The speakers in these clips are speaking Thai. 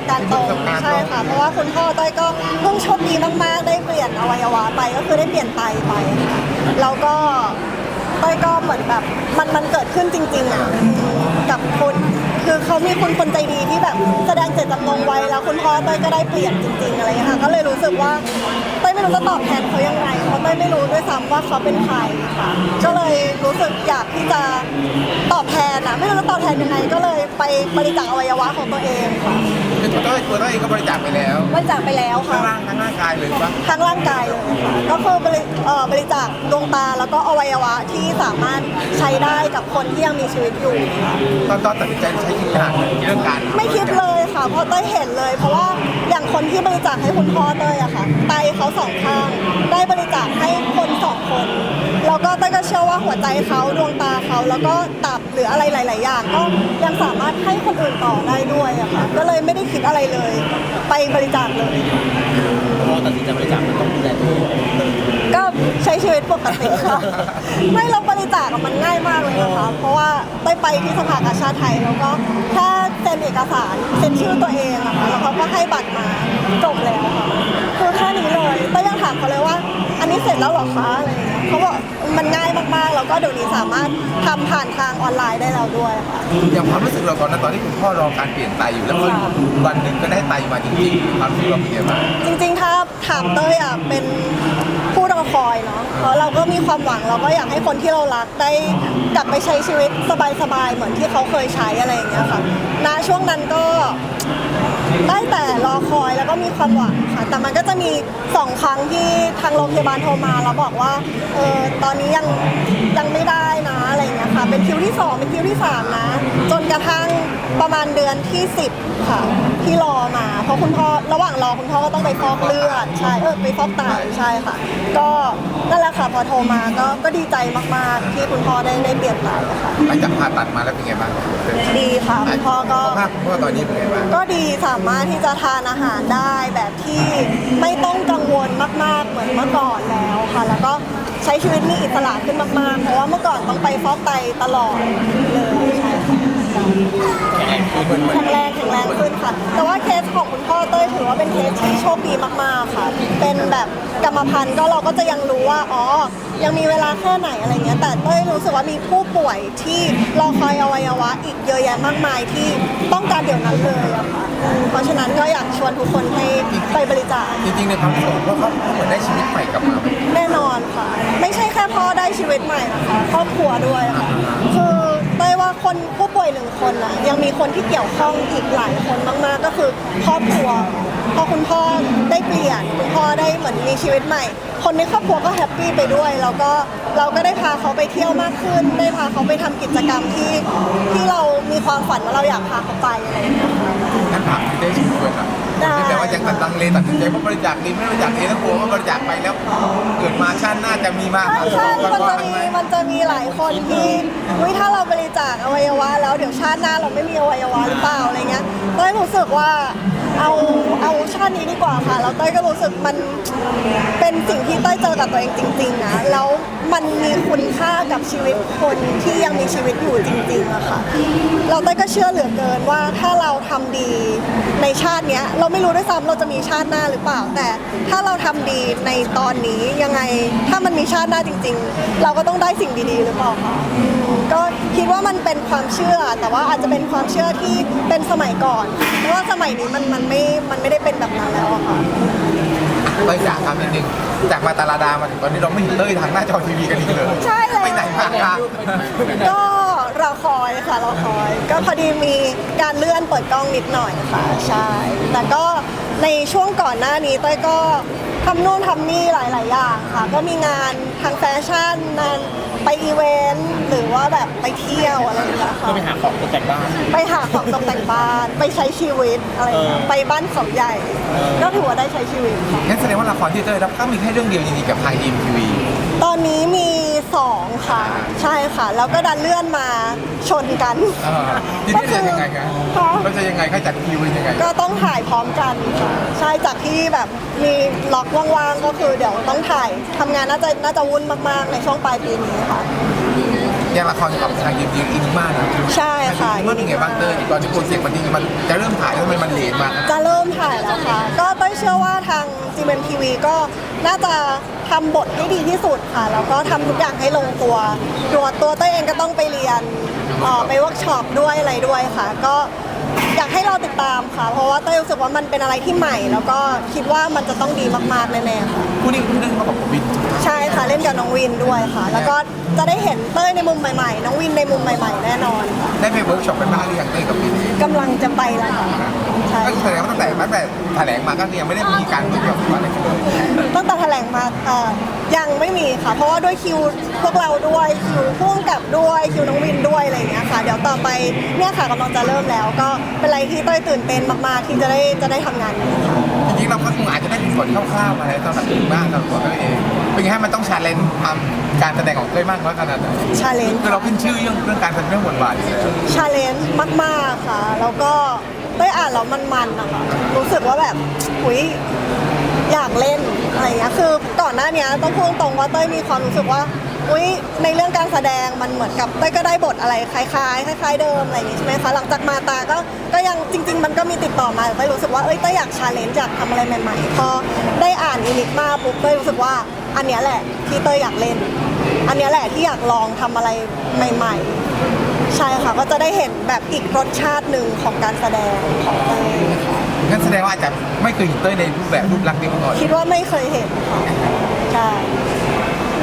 บการณ์ตรงประสบการณ์ตรงใช่ค่ะ เพราะว่าคุณพ่อเต้ยก็เพิ่งโชคดีมากๆ ได้เปลี่ยนอวัยวะไปก็คือได้เปลี่ยนไตไปค่ะแล้วก็เต้ยก็เหมือนแบบมันมันเกิดขึ้นจริงๆอะกับคุณคือเขามีคุณคนใจดีที่แบบแสดงเจตจำนงไว้แล้วคุณพ่อเต้ยก็ได้เปลี่ยนจริง ๆอะไรอย่างเงี้ยค่ะก็เลยรู้สึกว่าเต้ ยไม่รู้จะตอบแทนเขายังไงเพราะเต้ยไม่รู้ด้วยซ้ำว่าเขาเป็นใครค่ะ ก็เลยรู้สึกอยากที่จะตอบแทนอะไม่รู้จะตอบแทนยังไง ก็เลยไปบริจาคอวัยวะของตัวเองค่ะคือตัวเต้ยตัวเต้ยก็บริจาคไปแล้วบริจาคไปแล้วทั้ค่ะงร่างทั้งร่างกายเลยปะทั้งร่างกายเลยค่ะก็คือบริเอ่อบริจาคดวงตาแล้วก็อวัยวะที่สามารถใช้ได้กับคนที่ยังมีชีวิตอยู่ค่ะตอนตอนตัดสินใจใช้คิดขนาดไหนเรื่องการไม่คิดเลย ค่ะเพราะเต้ยเห็นเลย เพราะว่าอย่างคนที่บริจาคให้คุณพ่อเต้ยอะค่ะไตเขาสองข้าง ได้บริจาคให้คนสองคนแล้วก็เต้ยก็เชื่อว่าหัวใจเขาดวงตาเขาแล้วก็ตับหรืออะไรหลาย ๆ อย่างก็ยังสามารถให้คนอื่นต่อได้ด้วยอะค่ะก็เลยไม่ได้คิดอะไรเลย ไปบริจาคเลย พอตัดสินใจบริจาคมันต้องดูแลตัวเอง ก็ใช้ชีวิตปกติค่ะ ไม่เราบริจาคอะมันง่ายมากเลยนะคะ เพราะว่าได้ไปที่สภากาชาติไทยแล้วก็แค่เซ็นเอกสารเซ็นชื่อตัวเองอะค่ะแล้วเขาก็ให้บัตรมาจบแล้วค่ะคือแค่นี้เลยแต่ยังถามเขาเลยว่า อันนี้เสร็จแล้วเหรอคะอะไรอย่างเงี้ยเขาบอกมันง่ายมากๆ แล้วก็เดี๋ยวนี้สามารถทำผ่านทางออนไลน์ได้แล้วด้วยค่ะ อย่างความรู้สึกเราตอนนั้นตอนที่คุณพ่อรอการเปลี่ยนไตอยู่แล้วก็วันหนึ่งก็ได้ไตมาจริงๆความรู้สึกเราเป็นยังไงบ้างจริงๆ ถ้าถามเต้ยอะเป็นผู้รอคอยเนาะ เพราะเราก็มีความหวังเราก็อยากให้คนที่เรารักได้กลับไปใช้ชีวิตสบายๆ เหมือนที่เขาเคยใช้อะไรอย่างเงี้ยค่ะ ณ ช่วงนั้นก็ ได้แต่รอคอยแล้วก็มีความหวังค่ะ แต่มันก็จะมีสองครั้งที่ทางโรงพยาบาลโทรมาแล้วบอกว่าเออตอนนี้ยังยังไม่ได้นะอะไรอย่างเงี้ยค่ะ เป็นคิวที่สองเป็นคิวที่สามนะ จนกระทั่งประมาณเดือนที่10ค่ะ ที่รอมา เพราะคุณพ่อระหว่างรอคุณพ่อก็ต้องไปฟอกเลือดใช่เออไปฟอกไตใช่ค่ะ ก็ พอโทรมาก็ก็ดีใจมากๆ ที่คุณพ่อได้ได้เปลี่ยนไตค่ะหลังจากผ่าตัดมาแล้วเป็นไงบ้างดีค่ะคุณพ่อก็สุขภาพคุณพ่อตอนนี้เป็นไงบ้างก็ดีสามารถที่จะทานอาหารได้แบบที่ไม่ต้องกังวลมาก ๆ เหมือนเมื่อก่อนแล้วค่ะ แล้วก็ใช้ชีวิตมีอิสระขึ้นมากๆ เพราะว่าเมื่อก่อนต้องไปฟอกไตตลอดเลยใช่ ค่ะแข็งแรงแข็งแรงขึ้นค่ะ แต่ว่าเคสของคุณพ่อเต้ยถือว่าเป็นเคสที่โชคดีมากๆค่ะ เป็นแบบกรรมพันธุ์ก็เราก็จะยังรู้ว่า อ๋อ ยังมีเวลาแค่ไหนอะไรเงี้ย แต่เต้ยรู้สึกว่ามีผู้ป่วยที่รอคอยอวัยวะอีกเยอะแยะมากมายที่ต้องการเดี๋ยวนั้นเลยอะค่ะอืมเพราะฉะนั้นก็อยากชวนทุกคนให้ไปบริจาค จริงๆในความรู้สึกของพ่อเขาเหมือนได้ชีวิตใหม่กลับมาไหมแน่นอนค่ะ ไม่ใช่แค่พ่อได้ชีวิตใหม่นะคะครอบครัวด้วยค่ะคือเต้ยว่า คนผู้ป่วยหนึ่งคนนะยังมีคนที่เกี่ยวข้องอีกหลายคนมากๆ ก็คือครอบครัวพอคุณพ่อได้เปลี่ยนคุณพ่อได้เหมือนมีชีวิตใหม่ คนในครอบครัวก็แฮปปี้ไปด้วย แล้วก็เราก็ได้พาเขาไปเที่ยวมากขึ้น ได้พาเขาไปทำกิจกรรมที่ที่เรามีความฝันว่าเราอยากพาเขาไปอะไรอย่างเงี้ยค่ะงั้นถามที่ได้ชิมด้วยครับได้ที่แบบว่ายังตัดลังเลตัดสินใจว่าบริจาคดีไม่บริจาคดีแล้วกลัวว่าบริจาคไปแล้วเกิดมา ชาติหน้าจะมีมากใช่ใช่มันจะมีมันจะมีหลายคนที่เฮ้ยถ้าเราบริจาคอวัยวะ แล้วเดี๋ยวชาติหน้าเราไม่มีอวัยวะหรือเปล่าอะไรเงี้ยเต้ยรู้สึกว่าเอาเอาชาตินี้ดีกว่าค่ะแล้วเต้ยก็รู้สึกมันเป็นสิ่งที่เต้ยเจอ กับตัวเองจริง ๆ นะ แล้วมันมีคุณค่ากับชีวิตคนที่ยังมีชีวิตอยู่จริงๆอะค่ะ เราเต้ยก็เชื่อเหลือเกินว่าถ้าเราทำดีในชาติเนี้ย เราไม่รู้ด้วยซ้ำเราจะมีชาติหน้าหรือเปล่า แต่ถ้าเราทำดีในตอนนี้ยังไงถ้ามันมีชาติหน้าจริง ๆ เราก็ต้องได้สิ่งดีๆหรือเปล่าคะอืมก็คิดว่ามันเป็นความเชื่อ แต่ว่าอาจจะเป็นความเชื่อที่เป็นสมัยก่อนเพราะว่าสมัยนี้มันมันไม่มันไม่ได้เป็นแบบนั้นแล้วอะค่ะ ต้ยจากคำนิดนึงจากมาตาลาดามาถึงตอนนี้เราไม่เห็นเต้ยทางหน้าจอทีวีกันอีกเลยใช่แล้ว ไปไหนมาคะก็รอคอยค่ะรอคอย ก็พอดีมีการเลื่อนเปิดกล้องนิดหน่อยค่ะใช่แต่ก็ในช่วงก่อนหน้านี้เต้ยก็ ทำนู่นทำนี่หลาย ๆ อย่างค่ะ ก็มีงานทางแฟชั่นงานไปอีเวนต์หรือว่าแบบไปเที่ยวอะไรอย่างเงี้ยค่ะ ก็ไปหาของตกแต่งบ้าน ไปหาของตกแต่งบ้าน ไปใช้ชีวิตอะไรอย่างเงี้ยเออ ไปบ้านเขาใหญ่ ก็ถือว่าได้ใช้ชีวิตค่ะ งั้นแสดงว่าละครที่เต้ยรับก็มีแค่เรื่องเดียวจริงๆกับทางทีมทีวีตอนนี้มี สองค่ะ ใช่ค่ะ แล้วก็ดันเลื่อนมาชนกันทีนี้จะยังไงคะค่ะ เราจะยังไงคะจัดคิวยังไงก็ต้องถ่ายพร้อมกันค่ะใช่จากที่แบบมีล็อกว่างๆก็คือเดี๋ยวต้องถ่ายทำงานน่าจะน่าจะวุ่นมากๆในช่วงปลายปีนี้ค่ะ ยังละครกับทางยิมยิงอินมากนะใช่ค่ะเมื่อเป็นไงบ้างเต้ยตอนที่โปรเจกต์มันจริงมันจะเริ่มถ่ายแล้วทำไมมันเลทมากจะเริ่มถ่ายแล้วค่ะ ก็เต้ยเชื่อว่าทางจีเอ็มทีวีก็น่าจะทำบทให้ดีที่สุดค่ะ แล้วก็ทำทุกอย่างให้ลงตัวตัวตัวเต้ยเองก็ต้องไปเรียนเอ่อไปเวิร์กช็อปด้วยอะไรด้วยค่ะ ก็อยากให้เราติดตามค่ะ เพราะว่าเต้ยรู้สึกว่ามันเป็นอะไรที่ใหม่ แล้วก็คิดว่ามันจะต้องดีมากๆแน่ๆค่ะคู่นี้คู่นึงมากับผมวินใช่ค่ะเล่น กับน้องวินด้วยค่ะ แล้วก็จะได้เห็นเต้ยในมุมใหม่ๆ น้องวินในมุมใหม่ๆ แน่นอนค่ะได้ไปเวิร์กช็อปกันบ้างหรือยังเต้ยกับวินกำลังจะไปแล้วค่ะใช่ก็แสดงว่าตั้งแต่ตั้งแต่แถลงมาก็ยังไม่ได้มีการเวิร์กช็อปหรือว่าอะไรกันเลยตั้งแต่แถลงมาเอ่อยังไม่มีค่ะ เพราะว่าด้วยคิวพวกเราด้วยคิวพ่วงกับด้วยคิวน้องวินด้วยอะไรอย่างเงี้ยค่ะ เดี๋ยวต่อไปเนี่ยค่ะกำลังจะเริ่มแล้ว ก็เป็นอะไรที่เต้ยตื่นเต้นมากๆที่จะได้จะได้ทำงานนี้ค่ะจริงๆ เราก็คงอาจจะได้เห็นบทคร่าวๆมาแล้วสำหรับคุณบ้างกับตัวเต้ยเองเป็นไงให้มันต้องชาเลนจ์ทำการแสดงของเต้ยมากน้อยขนาดไหนชาเลนจ์คือเราขึ้นชื่อเรื่องเรื่องการแสดงเรื่องบทบาทอยู่แล้วชาเลนจ์มากๆค่ะ แล้วก็เต้ยอ่านแล้วมันๆนะคะรู้สึกว่าแบบอุยอยากเล่นอะไรเงี้ยคือก่อนหน้านี้ต้องพูดตรงว่าเต้ยมีความรู้สึกว่า อุ้ยในเรื่องการแสดงมันเหมือนกับเต้ยก็ได้บทอะไรคล้ายๆคล้ายๆเดิมอะไรอย่างงี้ใช่ไหมคะหลังจากมาตาก็ก็ยังจริง ๆ มันก็มีติดต่อมาแต่เต้ยรู้สึกว่าเอ้ยเต้ยอยากชาเลนจ์อยากทำอะไรใหม่ๆพอได้อ่านอินิกมาปุ๊บเต้ยรู้สึกว่าอันเนี้ยแหละที่เต้ยอยากเล่น อันเนี้ยแหละที่อยากลองทำอะไรใหม่ๆ ใช่ค่ะก็จะได้เห็นแบบอีกรสชาติหนึ่งของการแสดงของเต้ยค่ะงั้นแสดงว่าอาจจะไม่เคยเห็นเต้ยในรูปแบบรูปลักษณ์นี้มาก่อนคิดว่าไม่เคยเห็นค่ะใช่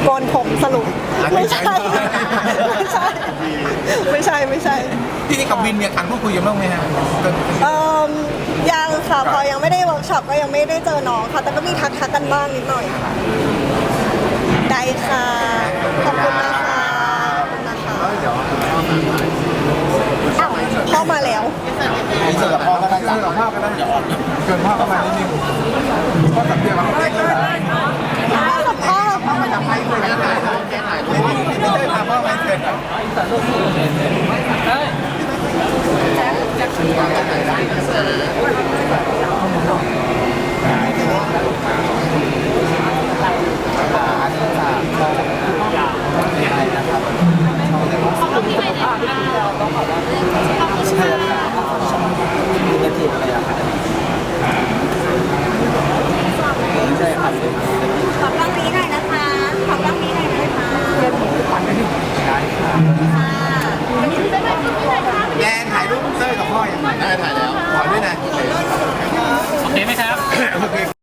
โกนผมสรุปไม่ใช่ไม่ใช่ไม่ใช่ไม่ใช่ที่นี่กับวินเนี่ยการพูดคุยกันบ้างไหมฮะเอ่มยังค่ะพอยังไม่ได้เวิร์กช็อปก็ยังไม่ได้เจอน้องค่ะ แต่ก็มีทักทักๆกันบ้างนิดหน่อยค่ะได้ค่ะขอบคุณนะคะขอบคุณนะคะอ้าวพ่อมาแล้วมีเจอกับพ่อก็ได้เจอกับพ่อก็ได้เกินพ่อเข้ามานิดนึงพ่อสับเพียงมาเล็กเลย สัมภาษณ์ พ่อมาจับไม้เลยนะไม่ได้ทำพ่อไม่เสร็ จค